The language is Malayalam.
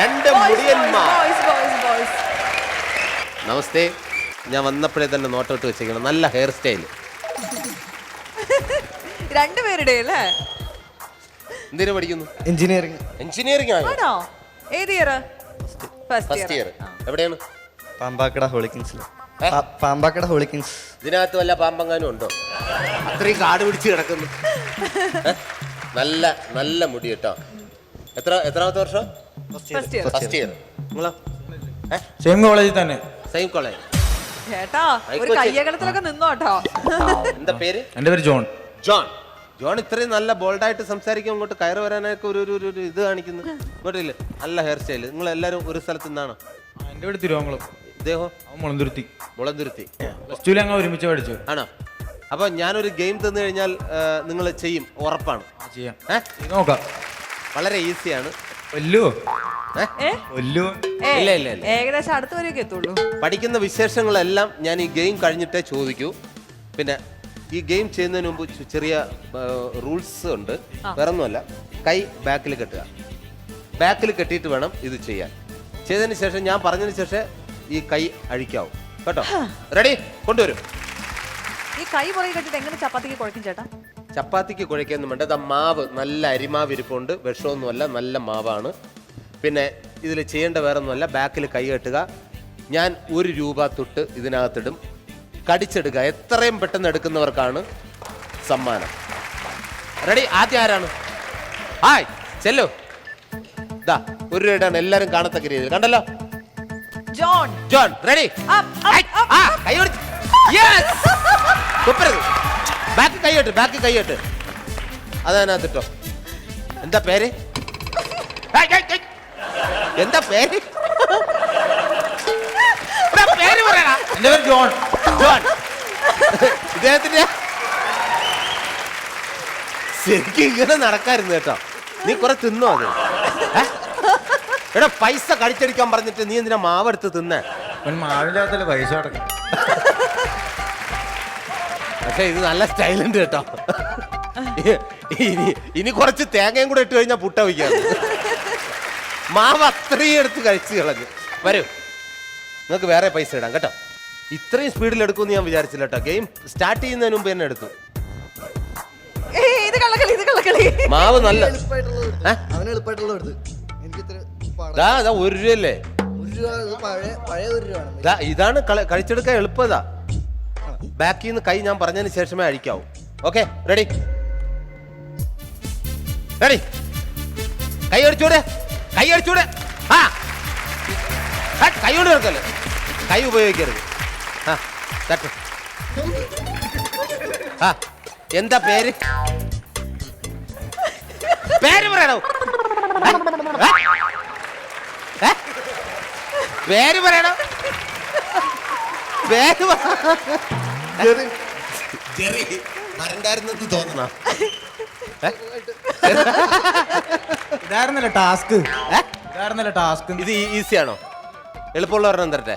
രണ്ട് മുടിയന്മാർ. boys, boys, boys. നമസ്തേ ഞാൻ വന്നപ്പോഴേ തന്നെ നോട്ടോട്ട് വെച്ചേക്കണം നല്ല ഹെയർ സ്റ്റൈൽ രണ്ടുപേരുടെ അല്ലേ? എന്തിനു പഠിക്കുന്നു? എഞ്ചിനീയറിംഗ് എഞ്ചിനീയറിംഗ് ആണോ? ഏത് ഇയർ ഫസ്റ്റ് ഇയർ എവിടെയാണ്? പാമ്പാക്കട ഹോളിക്കിങ്സിൽ പാമ്പാക്കട ഹോളിക്കിങ്സ് ഇതിനകത്ത് വല്ല പാമ്പങ്ങാനും ഉണ്ടോ? അത്രയും കാട് പിടിച്ച് കിടക്കുന്നു. നല്ല നല്ല മുടി കേട്ടോ. എത്ര എത്രാമത്തെ വർഷം? ഫസ്റ്റ് ഇയർ ഫസ്റ്റ് ഇയർ നിങ്ങളോ? സെയിം കോളേജിൽ തന്നെ. Same college. ചേട്ടാ ഒരു ആയിക്കോട്ടെ. കയ്യകലത്തിലൊക്കെ നിന്നോട്ടോ എന്താ പേര്? എന്റെ പേര് ജോൺ. ജോൺ. ജോൺ ഇത്രയും നല്ല ബോൾഡായിട്ട് സംസാരിക്കും അങ്ങോട്ട് കയറി വരാനൊക്കെ ഒരു ഒരു ഒരു- ഇത് കാണിക്കുന്നു. ഇങ്ങോട്ടില്ല നല്ല ഹെയർ സ്റ്റൈൽ നിങ്ങൾ എല്ലാവരും ഒരു സ്ഥലത്ത് നിന്നാണോ? എന്റെ വീട് തിരുവോങ്കുളം. ഇദ്ദേഹം? അവൻ മുളന്തുരുത്തി. മുളന്തുരുത്തി. പ്ലസ് ടുവിൽ അങ്ങ് ഒരുമിച്ച് പഠിച്ചു. ആണോ? അപ്പോൾ ഞാനൊരു ഗെയിം തന്നു കഴിഞ്ഞാൽ നിങ്ങൾ ചെയ്യും. ഉറപ്പാണ്. ആ, ചെയ്യാം. നോക്കാം. വളരെ ഈസിയാണ്. കൊല്ലുവോ ഏ? കൊല്ലുവോ ഏ, ഇല്ല, ഇല്ല, ഇല്ല. ഏകദേശം അടുത്ത വരെയൊക്കെ എത്തുള്ളൂ. പഠിക്കുന്ന വിശേഷങ്ങളെല്ലാം ഞാൻ ഈ ഗെയിം കഴിഞ്ഞിട്ടേ ചോദിക്കൂ. പിന്നെ ഈ ഗെയിം ചെയ്യുന്നതിന് മുമ്പ് ചെ- ചെറിയ റൂൾസ് ഉണ്ട്. വേറൊന്നുമല്ല. കൈ ബാക്കിൽ കെട്ടുക. ബാക്കിൽ കെട്ടിയിട്ട് വേണം ഇത് ചെയ്യാൻ. ചെയ്തതിന് ശേഷം ഞാൻ പറഞ്ഞതിന് ശേഷം ഈ കൈ അഴിക്കാവും. കേട്ടോ? റെഡി കൊണ്ടുവരും. ഈ കൈ പുറകെ കെട്ടിട്ട് എങ്ങനെ ചപ്പാത്തിക്ക് കുഴക്കും ചേട്ടാ? ചപ്പാത്തിക്ക് കുഴയ്ക്കൊന്നും വേണ്ട ഇതാ മാവ് നല്ല അരിമാവ് ഇരിപ്പുണ്ട്. വിഷമൊന്നുമല്ല നല്ല മാവാണ്. പിന്നെ ഇതിൽ ചെയ്യേണ്ട വേറെ ഒന്നുമല്ല ബാക്കിൽ കൈ കെട്ടുക. ഞാൻ ഒരു രൂപ തൊട്ട് ഇതിനകത്തിടും. കടിച്ചെടുക്കുക. എത്രയും പെട്ടെന്ന് എടുക്കുന്നവർക്കാണ് സമ്മാനം. റെഡി ആദ്യം ആരാണ്? ഹായ് ചെല്ലു. ദാ ഒരു രൂപയാണ് എല്ലാവരും കാണത്തക്ക രീതിയിൽ. കണ്ടല്ലോ? ജോൺ. ജോൺ റെഡി കൈ പിടിച്ച്. ബാക്ക് കൈയിട്ട് ബാക്ക് കൈയിട്ട്. അതതിനകത്തിട്ടോ എന്താ പേര്. എന്താ പേര്? പേര് പറയണ പേര് ജോൺ. ജോൺ. ഇദ്ദേഹത്തിന്റെ ശരിക്കും ഇങ്ങനെ നടക്കായിരുന്നു കേട്ടോ. നീ കുറെ തിന്നോ അത്? എടാ പൈസ കടിച്ചടിക്കാൻ പറഞ്ഞിട്ട് നീ എന്തിനാ മാവെടുത്ത് തിന്നേ? മാവില്ലാത്തല്ലേ പൈസ അടക്കം. പക്ഷെ ഇത് നല്ല സ്റ്റൈലുണ്ട് കേട്ടോ. ഇനി ഇനി കുറച്ച് തേങ്ങയും കൂടെ ഇട്ട് കഴിഞ്ഞാൽ പുട്ട വയ്ക്കാം മാവ് അത്രയും എടുത്ത് കഴിച്ച് കളഞ്ഞു. വരൂ. നിങ്ങൾക്ക് വേറെ പൈസ ഇടാം കേട്ടോ. ഇത്രയും സ്പീഡിൽ എടുക്കുമെന്ന് ഞാൻ വിചാരിച്ചില്ല കേട്ടോ. ഗെയിം സ്റ്റാർട്ട് ചെയ്യുന്നതിന് മുമ്പ് തന്നെ എടുത്തു. ഏയ്, ഇത് കള്ളക്കളി ഇത് കള്ളക്കളി. മാവ് നല്ല ഒരു രൂപ ഇത് പഴയ പഴയ ഒരു രൂപ ഇതാണ് കഴിച്ചെടുക്കാൻ എളുപ്പതാ. ബാക്കിൽ നിന്ന് കൈ ഞാൻ പറഞ്ഞതിന് ശേഷമേ അഴിക്കാവൂ. ഓക്കെ റെഡി റെഡി കൈ അടിച്ചൂടെ? കൈ അടിച്ചൂടെ? ആ. കൈ കൊണ്ട് കിടക്കല്ലേ കൈ ഉപയോഗിക്കരുത്. ആ തട്ട് ആ എന്താ പേര്? പേര് പറയണോ? പേര് പറയണോ? പേര് ചെറി വരണ്ടായിരുന്നെന്ന് തോന്നണം. ഇതായിരുന്നല്ലോ ടാസ്ക്. ഇതായിരുന്നല്ലോ ടാസ്ക്. ഇത് ഈസിയാണോ? എളുപ്പമുള്ള ഒരെണ്ണം തരട്ടെ.